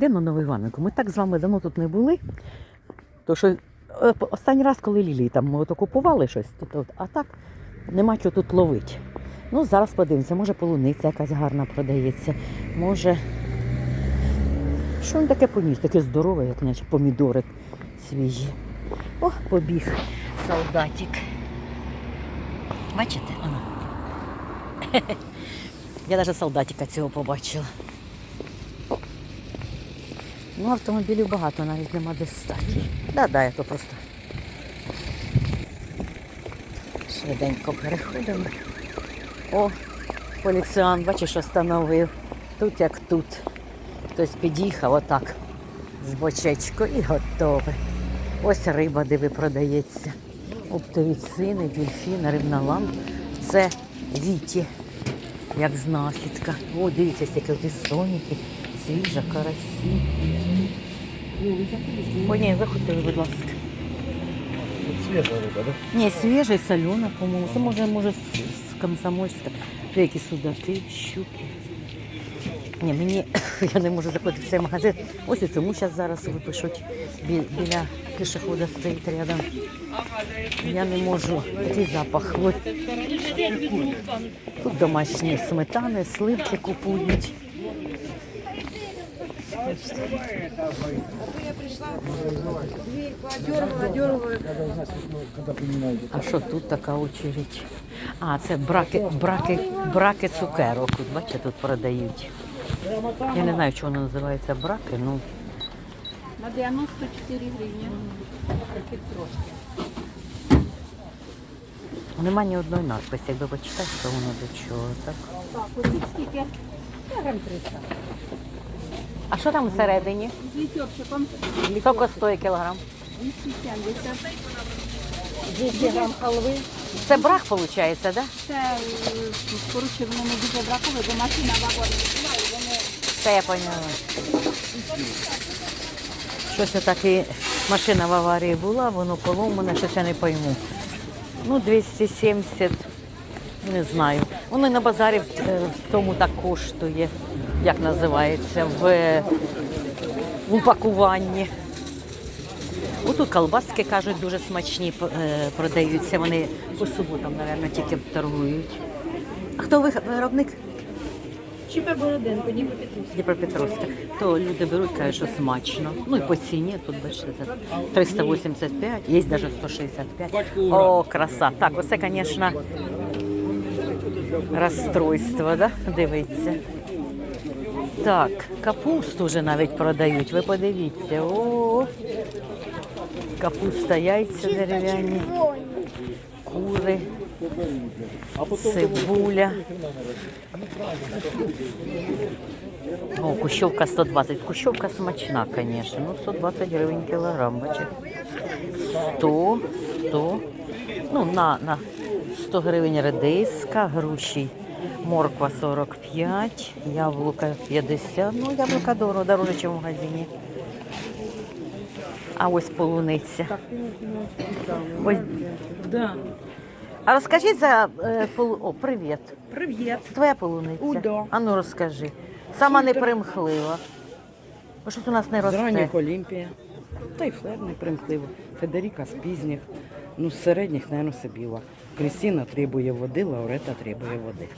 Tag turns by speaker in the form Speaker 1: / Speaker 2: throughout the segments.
Speaker 1: Йдемо на Новоівановку. Ми так з вами давно тут не були. То що е, останній раз, коли Лілії там ми купували щось, тут, от, а так нема чого тут ловити. Ну, зараз подивимося, може полуниця якась гарна продається. Може. Що він таке поніс? Таке здорове, як наче помідори свіжі. О, побіг солдатик. Бачите? Я навіть солдатика цього побачила. Ну, автомобілів багато, навіть нема де стати. Да, да, я то просто швиденько переходимо. О, поліціан, бачиш, остановив. Тут як тут. Хтось під'їхав отак з бочечкою і готове. Ось риба, диви, продається. Оптові цини, дельфіни, рибна лампа. Це віті, як знахідка. О, дивіться, які тут свіжа, карасі. О, ні, заходьте, будь ласка.
Speaker 2: Свежа риба, да?
Speaker 1: Ні, свіжий, солена, по-моєму. Це може, може, з, комсомольська. Які судаки, щуки. Ні, мені я не можу заходити в цей магазин. Ось і цьому зараз зараз випишуть бі, біля пішохода стоїть рядом. Я не можу. Такий запах. От. Тут домашні сметани, сливки купують. А що тут така очередь? А, це браки, браки, браки цукерок. Бачите, тут продають. Я не знаю, чого воно називається браки, ну
Speaker 3: На 94 гривні. Трохи трошки.
Speaker 1: нема ні одної надписи. Якби почитати, що воно до чого. Так?
Speaker 3: Так, ось скільки? Грам 300.
Speaker 1: А що там всередині?
Speaker 3: З літьопчиком
Speaker 1: Скільки стоїть кілограм?
Speaker 3: 270.
Speaker 1: 200 грам халви. Це брак, виходить, так? Да?
Speaker 3: Це е, коротше, воно не дуже бракове, бо машина вагон і вони
Speaker 1: Це я поняла. Щось таке машина в аварії була, воно поломане, щось я не пойму. Ну, 270, не знаю. Воно на базарі в, е, тому так коштує, як називається, в, е, в упакуванні. Отут колбаски, кажуть, дуже смачні е, продаються. Вони по суботам, мабуть, тільки торгують. А хто ви- виробник?
Speaker 3: Чіпе Бороденко, Петрус.
Speaker 1: Дніпропетровська, то люди беруть, кажуть, що смачно. Ну і по ціні тут бачите, за 385, є навіть 165. О, краса. Так, оце, звісно, розстройство, да? дивіться. Так, капусту вже навіть продають. Ви подивіться. О, капуста, яйця дерев'яні, кури, цибуля. О, кущовка 120. Кущовка смачна, звісно. Ну, 120 гривень кілограм, бачите. 100, 100. Ну, на, на 100 гривень редиска, груші. Морква 45, яблука 50. Ну, яблука дорого, дороже, ніж в магазині. А ось полуниця. Ось.
Speaker 4: Да.
Speaker 1: А розкажіть за е, полу... О, привіт.
Speaker 4: Привіт.
Speaker 1: Твоя полуниця?
Speaker 4: Удо.
Speaker 1: А ну розкажи. Сама непримхлива. Бо щось у нас не росте.
Speaker 4: ранніх Олімпія. Та й флер не примхливо. Федеріка з пізніх. Ну, з середніх, наверное, Сибіла. Крістіна требує води, Лаурета требує води.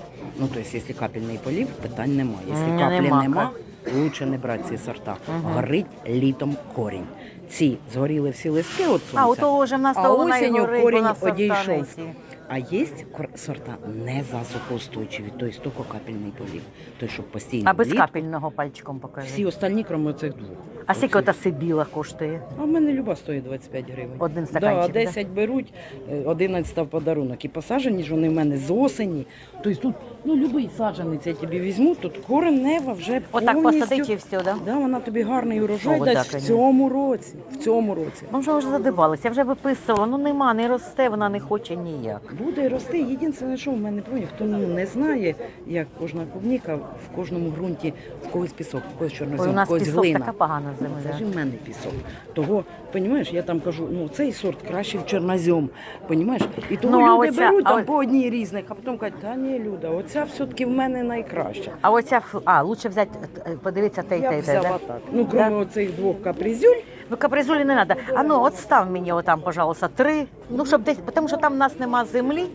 Speaker 4: Ну, тобто, якщо капельний полів, питань немає. Якщо
Speaker 1: Ні,
Speaker 4: каплі
Speaker 1: нема.
Speaker 4: нема, лучше не брати ці сорта. Горить літом корінь. Ці згоріли всі листки от сонця,
Speaker 1: А, ото вже в нас
Speaker 4: а
Speaker 1: то вона й
Speaker 4: осінню
Speaker 1: горить,
Speaker 4: корінь
Speaker 1: сорта не
Speaker 4: одійшов. А є сорта не засухоустойчиві, тобто тільки капельний полів. Тобто, щоб постійно
Speaker 1: А без
Speaker 4: влітку
Speaker 1: капельного пальчиком покажи.
Speaker 4: всі остальні, крім цих двох.
Speaker 1: А скільки ота сибіла коштує?
Speaker 4: А в мене люба стоїть 25 гривень.
Speaker 1: Один стаканчик,
Speaker 4: Да, 10 беруть, е, 11 в подарунок. І посаджені ж вони в мене з осені. Тобто тут, ну, любий саджанець я тобі візьму, тут коренева вже
Speaker 1: Отак
Speaker 4: повністю.
Speaker 1: посадить і все, да?
Speaker 4: Да, вона тобі гарний урожай
Speaker 1: О, да,
Speaker 4: дасть в
Speaker 1: конечно.
Speaker 4: цьому році. В цьому році.
Speaker 1: Ну вже вже задибалася, я вже виписувала, ну нема, не росте, вона не хоче ніяк.
Speaker 4: Буде рости. Єдине, що в мене поняв, хто ну, не знає, як кожна клубніка в кожному ґрунті в когось пісок, в когось
Speaker 1: Ой,
Speaker 4: чорнозем, в
Speaker 1: нас
Speaker 4: когось
Speaker 1: пісок
Speaker 4: глина.
Speaker 1: така погана
Speaker 4: Це ж в мене пісок. Того, розумієш, я там кажу, ну цей сорт краще в чорнозем, розумієш? І того
Speaker 1: Ну, а
Speaker 4: люди
Speaker 1: оця-
Speaker 4: беруть
Speaker 1: а
Speaker 4: там
Speaker 1: о-
Speaker 4: по одній різних, а потім кажуть, та ні, Люда, оця все-таки в мене найкраща.
Speaker 1: А оця, ф- а, лучше взяти, е, подивитися те й
Speaker 4: Я
Speaker 1: те, й
Speaker 4: б
Speaker 1: те,
Speaker 4: взяла
Speaker 1: да?
Speaker 4: так. Ну, крім оцих двох капризюль,
Speaker 1: Ну, капризулі не треба. А ну, от став мені отам, пожалуйста, три. Ну, щоб десь, тому що там в нас нема землі.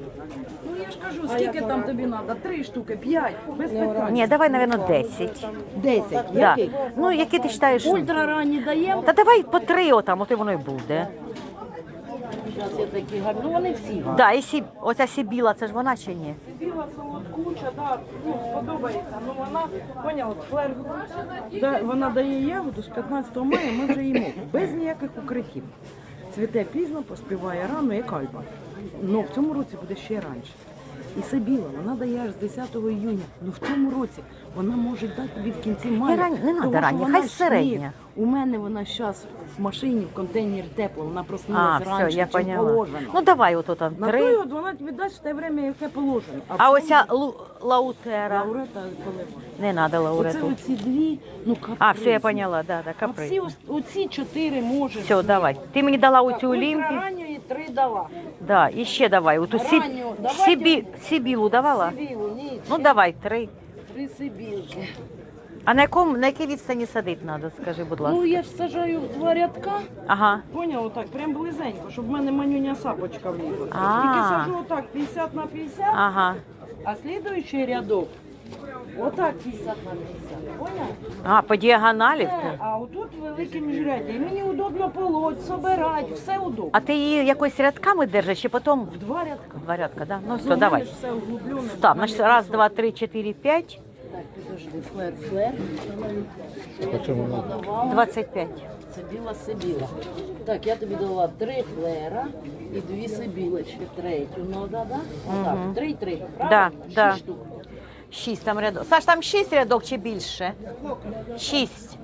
Speaker 4: ну я ж кажу, скільки там тобі треба? Три штуки, п'ять, без питань.
Speaker 1: Ні, давай, мабуть, 10.
Speaker 4: Десять.
Speaker 1: Да.
Speaker 4: Який?
Speaker 1: Ну, які ти вважаєш?
Speaker 4: Ультра ранні даємо.
Speaker 1: Та давай по три отам, от і воно й буде.
Speaker 4: Я такі гарні. Ну вони всі гарні.
Speaker 1: Да, і сі, оця сібіла, це ж вона чи ні?
Speaker 4: Біла солодкуча, да, ну, сподобається. Ну вона, поняв, от флер, да, вона дає ягоду з 15 мая, ми вже їмо. Без ніяких укриттів. Цвіте пізно, поспіває рано, як альба. Ну в цьому році буде ще раніше. І Сибіла, вона дає аж з 10 июня. Ну в цьому році вона може дати тобі в кінці мая.
Speaker 1: рань- не рання,
Speaker 4: вона
Speaker 1: хай середня.
Speaker 4: У мене вона зараз в машині, в контейнері тепло, вона проснулася
Speaker 1: все,
Speaker 4: раніше,
Speaker 1: я
Speaker 4: чим
Speaker 1: поняла.
Speaker 4: положено.
Speaker 1: Ну, давай отут там
Speaker 4: На той
Speaker 1: три.
Speaker 4: от вона тобі дасть в те время, яке положено.
Speaker 1: А
Speaker 4: в цьому
Speaker 1: лу- лаутера.
Speaker 4: Лаурета коли?
Speaker 1: Не треба
Speaker 4: Оце
Speaker 1: лаурету.
Speaker 4: оці дві, ну капризи.
Speaker 1: А, все, я поняла, да, да,
Speaker 4: А всі ось- оці чотири може.
Speaker 1: Все, давай. Ти мені дала оцю Олімпі.
Speaker 4: Ранньої три дала.
Speaker 1: Да, і ще давай. Оту сі...
Speaker 4: Ранню, давайте.
Speaker 1: сібі... сібілу давала?
Speaker 4: Сибілу, ні,
Speaker 1: Ну давай, три.
Speaker 4: три сибілки.
Speaker 1: А на якому на якій відстані садити треба, скажи, будь ласка.
Speaker 4: Ну я ж сажаю в два рядка.
Speaker 1: Ага.
Speaker 4: Поняв, отак, прям близенько, щоб в мене манюня сапочка влізла.
Speaker 1: А.
Speaker 4: Тільки сажу отак 50 на 50,
Speaker 1: Ага.
Speaker 4: а слідуючий рядок отак 50 на 50. Поняв?
Speaker 1: А, по діагоналі?
Speaker 4: Е, А отут велике міжряддя. І мені удобно полоть, собирати, все удобно.
Speaker 1: А ти її якось рядками держиш, чи потім
Speaker 4: В два рядка.
Speaker 1: два рядка, да? Ну
Speaker 4: Ну,
Speaker 1: все, давай.
Speaker 4: все углублене.
Speaker 1: Став, значить, раз, два, три, чотири, п'ять,
Speaker 4: Так, підожди, флер, флер.
Speaker 2: Почему надо?
Speaker 4: Давала.
Speaker 1: двадцять п'ять.
Speaker 4: Сибіла, сибіла. Так, я тобі дала три флера і дві сибілочки, третю. Ну, да, да? Отак, три, три. правильно?
Speaker 1: да.
Speaker 4: Шість штук.
Speaker 1: Шість там рядок. Саш, там шість рядок чи більше? Шість.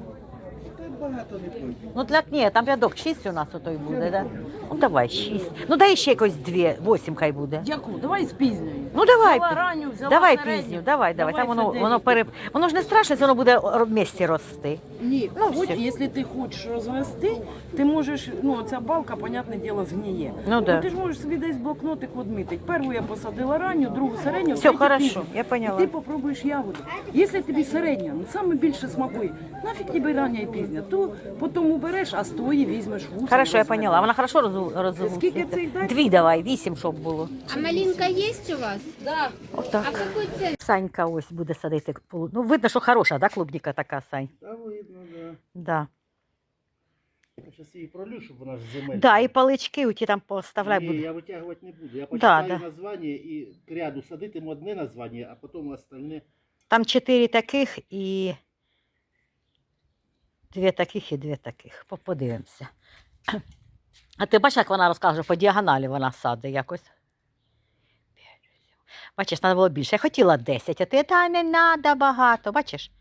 Speaker 1: Ну так ні, там рядок шість у нас отой буде, да? Ну давай, шість. Ну дай ще якось дві, восім хай буде.
Speaker 4: Яку? Давай з пізньою.
Speaker 1: Ну давай,
Speaker 4: Взяла ранню, взяла
Speaker 1: давай
Speaker 4: середню.
Speaker 1: пізню, давай, давай. Там воно, воно пере... Воно ж не страшно, воно буде в місті рости.
Speaker 4: Ні,
Speaker 1: Ну, все.
Speaker 4: якщо ти хочеш розвести, ти можеш, ну ця балка, понятне діло, згніє.
Speaker 1: Ну, да.
Speaker 4: ти ж можеш собі десь блокнотик відмітити. Першу я посадила ранню, другу середню,
Speaker 1: Все,
Speaker 4: третю
Speaker 1: хорошо,
Speaker 4: пізню.
Speaker 1: я поняла.
Speaker 4: І ти попробуєш ягоду. Якщо тобі середня, ну саме більше смакує, нафіг тобі рання і пізня, то потім убереш, а з твої візьмеш вуса. і
Speaker 1: Хорошо, я поняла. Вона хорошо розу... розу...
Speaker 4: Скільки цих дать?
Speaker 1: Дві давай, вісім, щоб було.
Speaker 5: А малинка есть у вас?
Speaker 4: Да.
Speaker 5: А
Speaker 1: Отак.
Speaker 5: какой цвет?
Speaker 1: Санька ось буде садити. Ну, видно, що хороша, да, клубніка така, Сань?
Speaker 2: Та видно, да.
Speaker 1: Да.
Speaker 2: Я зараз її пролю, щоб вона ж земельна.
Speaker 1: Да, і палички у ті там поставляй
Speaker 2: Ні,
Speaker 1: буде.
Speaker 2: я витягувати не буду. Я почитаю
Speaker 1: да.
Speaker 2: названня і к ряду садитиму одне названня, а потім остальне.
Speaker 1: Там чотири таких і дві таких і дві таких. По- Подивимося. А ти бачиш, як вона розкаже, по діагоналі вона садить якось. Бачиш, треба було більше. Я хотіла 10, а ти та не треба багато. Бачиш?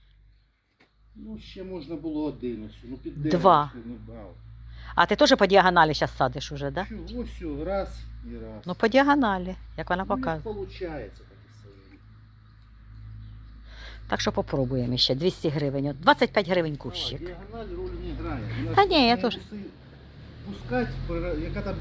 Speaker 2: Ну, ще можна було один ось. Ну, під
Speaker 1: Два.
Speaker 2: дерево, Ну, брав.
Speaker 1: А ти теж по діагоналі зараз садиш уже, да?
Speaker 2: Чого ось раз і раз.
Speaker 1: Ну, по діагоналі, як вона
Speaker 2: Ну,
Speaker 1: показує.
Speaker 2: не виходить таке своє.
Speaker 1: Так що попробуємо ще 200 гривень. От 25 гривень кущик.
Speaker 2: Діагональ ролі не грає.
Speaker 1: Та ні, я теж.
Speaker 2: Пускать, яка там